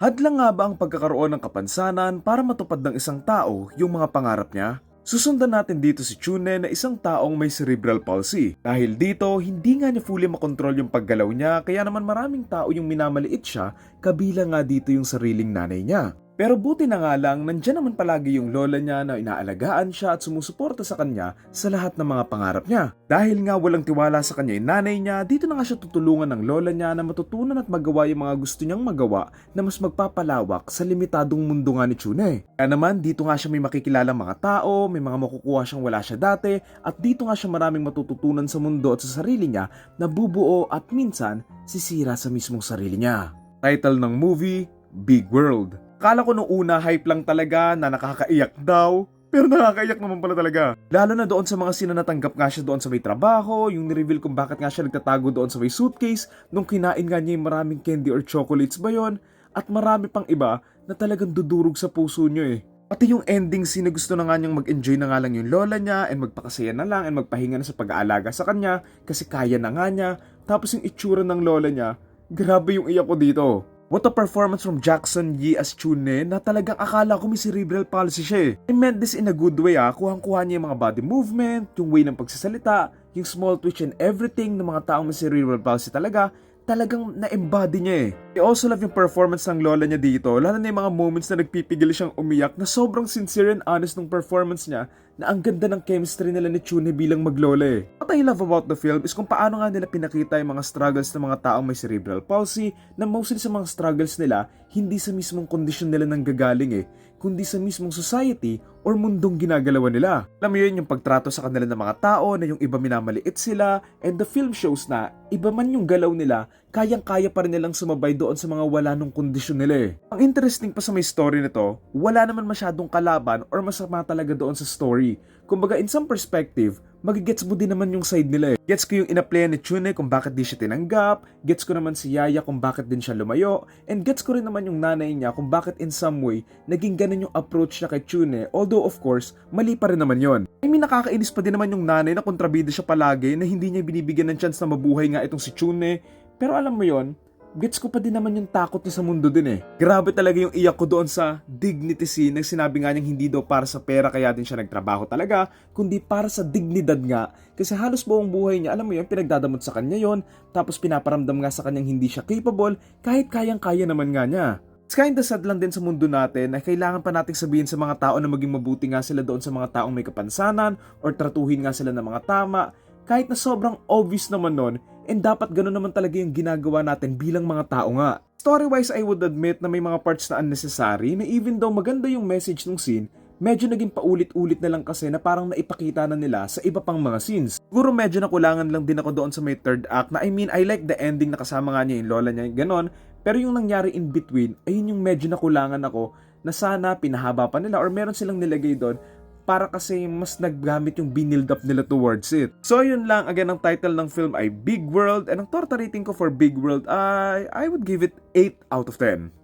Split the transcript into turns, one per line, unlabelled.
Hadlang nga ba ang pagkakaroon ng kapansanan para matupad ng isang tao yung mga pangarap niya? Susundan natin dito si Chune na isang taong may cerebral palsy. Dahil dito, hindi nga niya fully makontrol yung paggalaw niya kaya naman maraming tao yung minamaliit siya kabilang nga dito yung sariling nanay niya. Pero buti na nga lang, nandyan naman palagi yung lola niya na inaalagaan siya at sumusuporta sa kanya sa lahat ng mga pangarap niya. Dahil nga walang tiwala sa kanya yung nanay niya, dito na nga siya tutulungan ng lola niya na matutunan at magawa yung mga gusto niyang magawa na mas magpapalawak sa limitadong mundo nga ni Chune. Kaya naman, dito nga siya may makikilalang mga tao, may mga makukuha siyang wala siya dati, at dito nga siya maraming matututunan sa mundo at sa sarili niya na bubuo at minsan sisira sa mismong sarili niya. Title ng movie, Big World. Kala ko nung una hype lang talaga na nakakaiyak daw. Pero nakakaiyak naman pala talaga. Lalo na doon sa mga sina natanggap nga siya doon sa may trabaho, yung nireveal kung bakit nga siya nagtatago doon sa may suitcase, nung kinain nga niya yung maraming candy or chocolates ba yon at marami pang iba na talagang dudurog sa puso niyo eh. Pati yung ending scene na gusto na nga niyang mag-enjoy na nga lang yung lola niya and magpakasaya na lang and magpahinga na sa pag-aalaga sa kanya kasi kaya na nga niya. Tapos yung itsura ng lola niya, grabe yung iyak ko dito. What a performance from Jackson Yi as Chune na talagang akala ko may cerebral palsy siya eh. I meant this in a good way ah. Kuhang-kuha niya yung mga body movement, yung way ng pagsasalita, yung small twitch and everything ng mga taong may cerebral palsy talaga talagang na-embody niya eh. I also love yung performance ng lola niya dito, lalo na yung mga moments na nagpipigil siyang umiyak na sobrang sincere and honest ng performance niya na ang ganda ng chemistry nila ni Chune bilang maglola eh. What I love about the film is kung paano nga nila pinakita yung mga struggles ng mga taong may cerebral palsy na mostly sa mga struggles nila hindi sa mismong kondisyon nila nang gagaling eh, kundi sa mismong society or mundong ginagalawan nila. Alam mo yun yung pagtrato sa kanila ng mga tao na yung iba minamaliit sila and the film shows na iba man yung galaw nila, kayang-kaya pa rin nilang sumabay doon sa mga wala nung kondisyon nila eh. Ang interesting pa sa may story nito, wala naman masyadong kalaban or masama talaga doon sa story. Kumbaga in some perspective, magigets mo din naman yung side nila eh. Gets ko yung inaplayan ni Chune kung bakit di siya tinanggap, gets ko naman si Yaya kung bakit din siya lumayo, and gets ko rin naman yung nanay niya kung bakit in some way naging ganun yung approach niya kay Chune, although of course, mali pa rin naman yon. I mean, nakakainis pa din naman yung nanay na kontrabida siya palagi na hindi niya binibigyan ng chance na mabuhay nga itong si Chune, pero alam mo yon, gets ko pa din naman yung takot niya sa mundo din eh. Grabe talaga yung iyak ko doon sa dignity scene na sinabi nga niyang hindi daw para sa pera kaya din siya nagtrabaho talaga, kundi para sa dignidad nga. Kasi halos buong buhay niya, alam mo yun, pinagdadamot sa kanya yon tapos pinaparamdam nga sa kanyang hindi siya capable kahit kayang-kaya naman nga niya. It's kinda sad lang din sa mundo natin na kailangan pa nating sabihin sa mga tao na maging mabuti nga sila doon sa mga taong may kapansanan or tratuhin nga sila ng mga tama kahit na sobrang obvious naman nun and dapat ganun naman talaga yung ginagawa natin bilang mga tao nga. Story-wise, I would admit na may mga parts na unnecessary na even though maganda yung message ng scene, medyo naging paulit-ulit na lang kasi na parang naipakita na nila sa iba pang mga scenes. Siguro medyo nakulangan lang din ako doon sa may third act na I mean, I like the ending na kasama nga niya yung lola niya, ganon. Pero yung nangyari in between, ayun yung medyo nakulangan ako na sana pinahaba pa nila or meron silang nilagay doon para kasi mas naggamit yung binild up nila towards it. So yun lang, again, ang title ng film ay Big World and ang torta rating ko for Big World ay I would give it 8 out of 10.